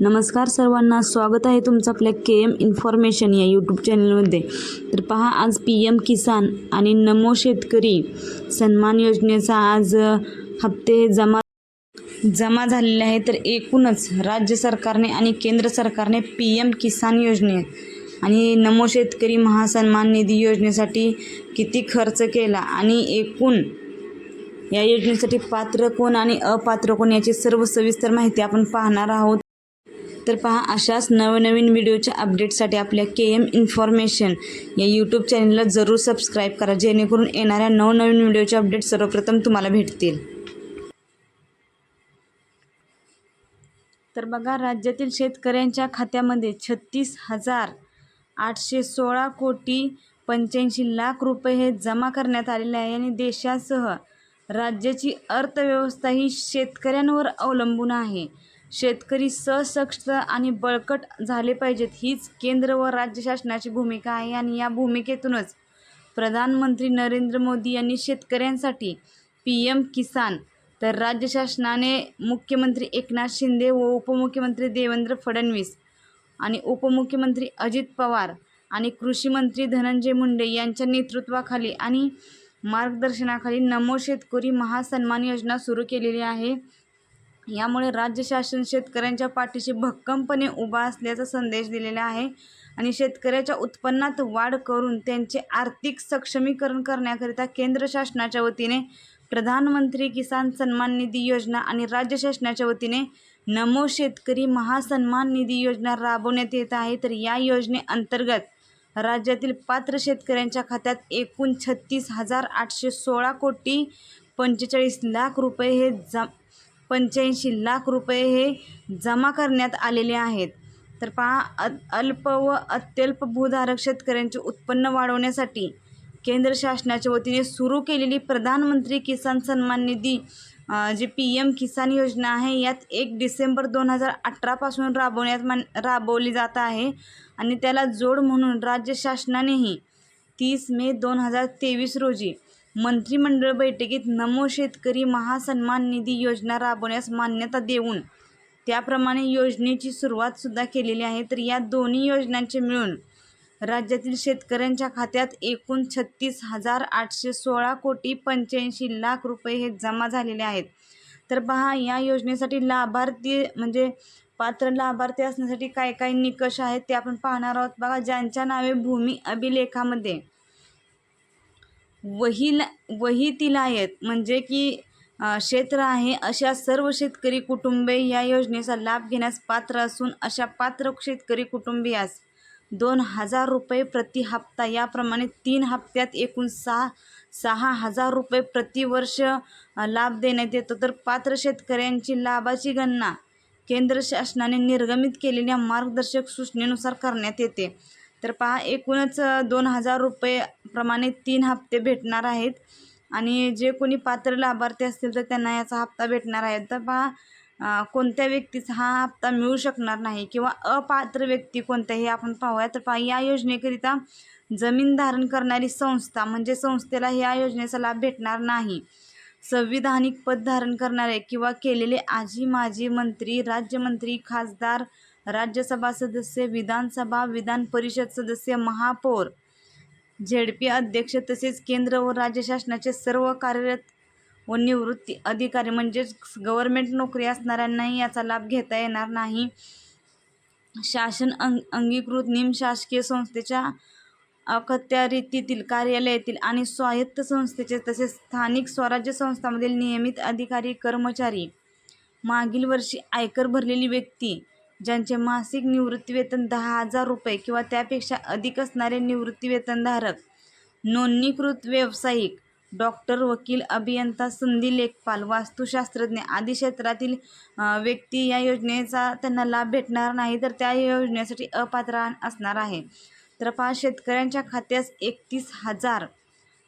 नमस्कार सर्वांना स्वागत आहे तुमचं आपल्या के एम इन्फॉर्मेशन या यूट्यूब चॅनलमध्ये तर पहा आज पी एम किसान आणि नमो शेतकरी सन्मान योजनेचा आज हप्ते जमा जमा झालेले आहे तर एकूणच राज्य सरकारने आणि केंद्र सरकारने पी एम किसान योजने आणि नमो शेतकरी महासन्मान निधी योजनेसाठी किती खर्च केला आणि एकूण या योजनेसाठी पात्र कोण आणि अपात्र कोण याची सर्व सविस्तर माहिती आपण पाहणार आहोत. तर पहा अशाच नवनवीन व्हिडिओच्या अपडेटसाठी आपल्या के एम इन्फॉर्मेशन या यूट्यूब चॅनलला जरूर सबस्क्राईब करा जेणेकरून येणाऱ्या नवनवीन व्हिडिओचे अपडेट सर्वप्रथम तुम्हाला भेटतील. तर बघा राज्यातील शेतकऱ्यांच्या खात्यामध्ये छत्तीस हजार आठशे सोळा कोटी पंच्याऐंशी लाख रुपये हे जमा करण्यात आलेले आहे आणि देशासह राज्याची अर्थव्यवस्था ही शेतकऱ्यांवर अवलंबून आहे. शेतकरी सशक्त आणि बळकट झाले पाहिजेत. हीच केंद्र व राज्य शासनाची भूमिका आहे आणि या भूमिकेतूनच प्रधानमंत्री नरेंद्र मोदी यांनी शेतकऱ्यांसाठी पी एम किसान तर राज्य शासनाने मुख्यमंत्री एकनाथ शिंदे व उपमुख्यमंत्री देवेंद्र फडणवीस आणि उपमुख्यमंत्री अजित पवार आणि कृषीमंत्री धनंजय मुंडे यांच्या नेतृत्वाखाली आणि मार्गदर्शनाखाली नमो शेतकरी महासन्मान योजना सुरू केलेली आहे. यामुळे राज्य शासन शेतकऱ्यांच्या पाठीशी भक्कमपणे उभा असल्याचा संदेश दिलेला आहे आणि शेतकऱ्याच्या उत्पन्नात वाढ करून त्यांचे आर्थिक सक्षमीकरण करण्याकरिता केंद्र शासनाच्या वतीने प्रधानमंत्री किसान सन्मान निधी योजना आणि राज्य शासनाच्या वतीने नमो शेतकरी महासन्मान निधी योजना राबवण्यात येत आहे. तर या योजनेअंतर्गत राज्यातील पात्र शेतकऱ्यांच्या खात्यात एकूण छत्तीस हजार आठशे सोळा कोटी पंचेचाळीस लाख रुपये हे जम पंच्याऐंशी लाख रुपये हे जमा करण्यात आलेले आहेत. तर पहा अल्प व अत्यल्प भूधारक शेतकऱ्यांचे उत्पन्न वाढवण्यासाठी केंद्र शासनाच्या वतीने सुरू केलेली प्रधानमंत्री किसान सन्मान निधी जी पी एम किसान योजना आहे यात एक डिसेंबर दोन हजार अठरापासून राबवण्यात मान राबवली जात आहे आणि त्याला जोड म्हणून राज्य शासनानेही तीस मे दोन हजार तेवीस रोजी मंत्रिमंडळ बैठकीत नमो शेतकरी महासन्मान निधी योजना राबवण्यास मान्यता देऊन त्याप्रमाणे योजनेची सुरुवातसुद्धा केलेली आहे. तर या दोन्ही योजनांचे मिळून राज्यातील शेतकऱ्यांच्या खात्यात एकूण छत्तीस हजार आठशे सोळा कोटी पंच्याऐंशी लाख रुपये हे जमा झालेले आहेत. तर पहा या योजनेसाठी लाभार्थी म्हणजे पात्र लाभार्थी असण्यासाठी काय काय निकष आहेत ते आपण पाहणार आहोत. बघा ज्यांच्या नावे भूमी अभिलेखामध्ये वही वहितिलायत म्हणजे की क्षेत्र आहे अशा सर्व शेतकरी कुटुंबे या योजनेचा लाभ घेण्यास पात्र असून अशा पात्र शेतकरी कुटुंबियास दोन हजार रुपये प्रति हप्ता याप्रमाणे तीन हप्त्यात एकूण सहा सहा हजार रुपये प्रतिवर्ष लाभ देण्यात येतो. तर पात्र शेतकऱ्यांची लाभाची गणना केंद्र शासनाने निर्गमित केलेल्या मार्गदर्शक सूचनेनुसार करण्यात येते. तर पहा एकूणच दोन हजार रुपये प्रमाणे तीन हप्ते भेटणार आहेत. आणि जे कोणी पात्र लाभार्थी असतील तर त्यांना याचा हप्ता भेटणार आहे. तर पहा कोणत्या व्यक्तीचा हा हप्ता मिळू शकणार नाही किंवा अपात्र व्यक्ती कोणत्या हे आपण पाहूया. तर पहा या योजनेकरिता जमीन धारण करणारी संस्था म्हणजे संस्थेला ह्या योजनेचा लाभ भेटणार नाही. संविधानिक पद धारण करणारे किंवा केलेले आजी माजी मंत्री राज्यमंत्री खासदार राज्यसभा सदस्य विधानसभा विधान परिषद सदस्य महापौर झेडपी अध्यक्ष तसेच केंद्र व राज्य शासनाचे सर्व कार्यरत व निवृत्ती अधिकारी म्हणजेच गव्हर्मेंट नोकरी असणाऱ्यांनाही याचा लाभ घेता येणार नाही. शासन अंग अंगीकृत निमशासकीय संस्थेच्या अखत्यारीतील कार्यालयातील आणि स्वायत्त संस्थेचे तसेच स्थानिक स्वराज्य संस्थांमधील नियमित अधिकारी कर्मचारी मागील वर्षी आयकर भरलेली व्यक्ती ज्यांचे मासिक निवृत्तीवेतन दहा हजार रुपये किंवा त्यापेक्षा अधिक असणारे निवृत्तीवेतनधारक. नोंदणीकृत व्यावसायिक डॉक्टर वकील अभियंता संधी लेखपाल वास्तुशास्त्रज्ञ आदी क्षेत्रातील व्यक्ती या योजनेचा त्यांना लाभ भेटणार नाही तर त्या योजनेसाठी अपात्र असणार आहे. तर पाच शेतकऱ्यांच्या खात्यास एकतीस हजार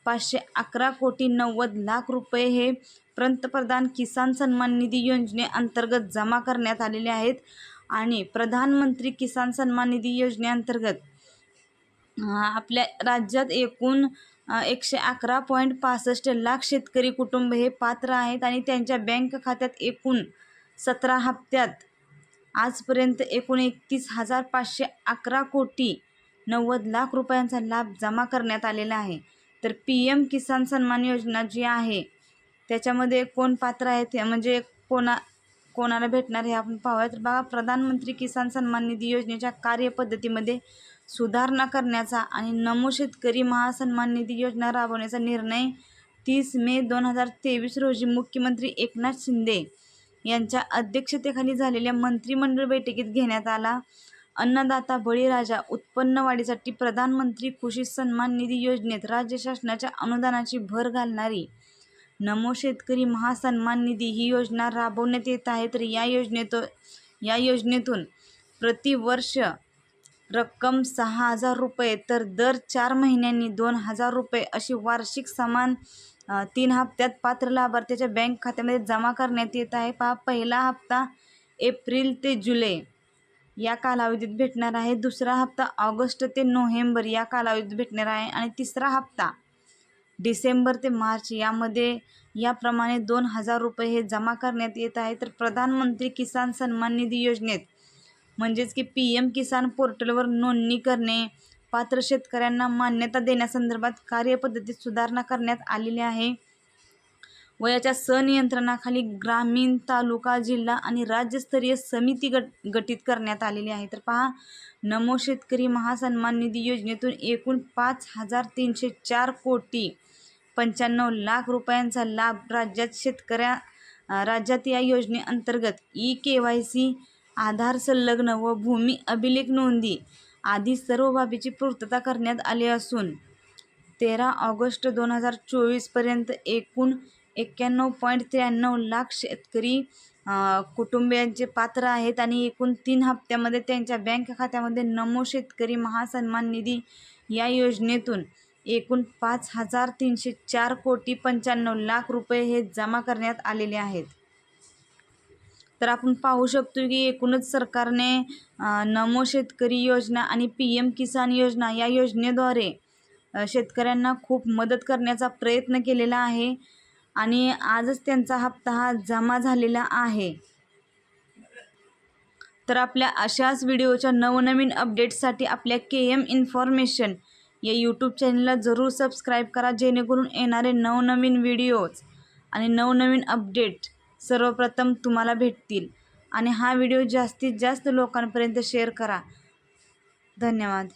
पाचशे अकरा कोटी नव्वद लाख रुपये हे पंतप्रधान किसान सन्मान निधी योजनेअंतर्गत जमा करण्यात आलेले आहेत. आणि प्रधानमंत्री किसान सन्मान निधी योजनेअंतर्गत आपल्या राज्यात एकूण एकशे अकरा पॉईंट पासष्ट लाख शेतकरी कुटुंब हे पात्र आहेत आणि त्यांच्या बँक खात्यात एकूण सतरा हप्त्यात आजपर्यंत एकूण एकतीस हजार पाचशे अकरा कोटी नव्वद लाख रुपयांचा लाभ जमा करण्यात आलेला आहे. तर पी एम किसान सन्मान योजना जी आहे त्याच्यामध्ये कोण पात्र आहेत? हे म्हणजे कोणा कोणाला भेटणार हे आपण पाहूया. तर बघा प्रधानमंत्री किसान सन्मान निधी योजनेच्या कार्यपद्धतीमध्ये सुधारणा करण्याचा आणि नमो शेतकरी महासन्मान निधी योजना राबवण्याचा निर्णय तीस मे दोन हजार तेवीस रोजी मुख्यमंत्री एकनाथ शिंदे यांच्या अध्यक्षतेखाली झालेल्या मंत्रिमंडळ बैठकीत घेण्यात आला. अन्नदाता बळीराजा उत्पन्न वाढीसाठी प्रधानमंत्री कृषी सन्मान निधी योजनेत राज्य शासनाच्या अनुदानाची भर घालणारी नमो शेतकरी महासन्मान निधी ही योजना राबवण्यात येत आहे. तर या योजनेतो या योजनेतून प्रतिवर्ष रक्कम सहा हजार रुपये तर दर चार महिन्यांनी दोन हजार रुपये अशी वार्षिक समान तीन हप्त्यात पात्र लाभार्थ्याच्या बँक खात्यामध्ये जमा करण्यात येत आहे. पहा पहिला हप्ता एप्रिल ते जुलै या कालावधीत भेटणार आहे. दुसरा हप्ता ऑगस्ट ते नोव्हेंबर या कालावधीत भेटणार आहे. आणि तिसरा हप्ता डिसेंबर ते मार्च यामध्ये याप्रमाणे दोन हजार रुपये हे जमा करण्यात येत आहे. तर प्रधानमंत्री किसान सन्मान निधी योजनेत म्हणजेच की पी एम किसान पोर्टलवर नोंदणी करणे पात्र शेतकऱ्यांना मान्यता देण्यासंदर्भात कार्यपद्धतीत सुधारणा करण्यात आलेली आहे. वयाच्या संनियंत्रणाखाली ग्रामीण तालुका जिल्हा आणि राज्यस्तरीय समिती गट गठीत करण्यात आलेली आहे. तर पहा नमो शेतकरी महासन्मान निधी योजनेतून एकूण पाच हजार तीनशे चार कोटी पंच्याण्णव लाख रुपयांचा लाभ राज्यात शेतकऱ्या राज्यात या योजनेअंतर्गत e K Y C Aadhaar संलग्न व भूमी अभिलेख नोंदी आदी सर्व बाबीची पूर्तता करण्यात आली असून तेरा ऑगस्ट दोन हजार चोवीसपर्यंत एकूण एक्क्याण्णव पॉईंट त्र्याण्णव लाख शेतकरी कुटुंबियांचे पात्र आहेत आणि एकूण तीन हप्त्यामध्ये त्यांच्या बँक खात्यामध्ये नमो शेतकरी महासन्मान निधी या योजनेतून एकूण पाच हजार तीनशे चार कोटी पंच्याण्णव लाख रुपये हे जमा करण्यात आलेले आहेत. तर आपण पाहू शकतो की एकूणच सरकारने नमो शेतकरी योजना आणि पी एम किसान योजना या योजनेद्वारे शेतकऱ्यांना खूप मदत करण्याचा प्रयत्न केलेला आहे आणि आजच त्यांचा हप्ता हा जमा झालेला आहे. तर आपल्या अशाच व्हिडिओच्या नवनवीन अपडेट्ससाठी आपल्या के एम इन्फॉर्मेशन या यूट्यूब चॅनलला जरूर सबस्क्राईब करा जेणेकरून येणारे नवनवीन व्हिडिओज आणि नवनवीन अपडेट सर्वप्रथम तुम्हाला भेटतील. आणि हा व्हिडिओ जास्तीत जास्त लोकांपर्यंत शेअर करा. धन्यवाद.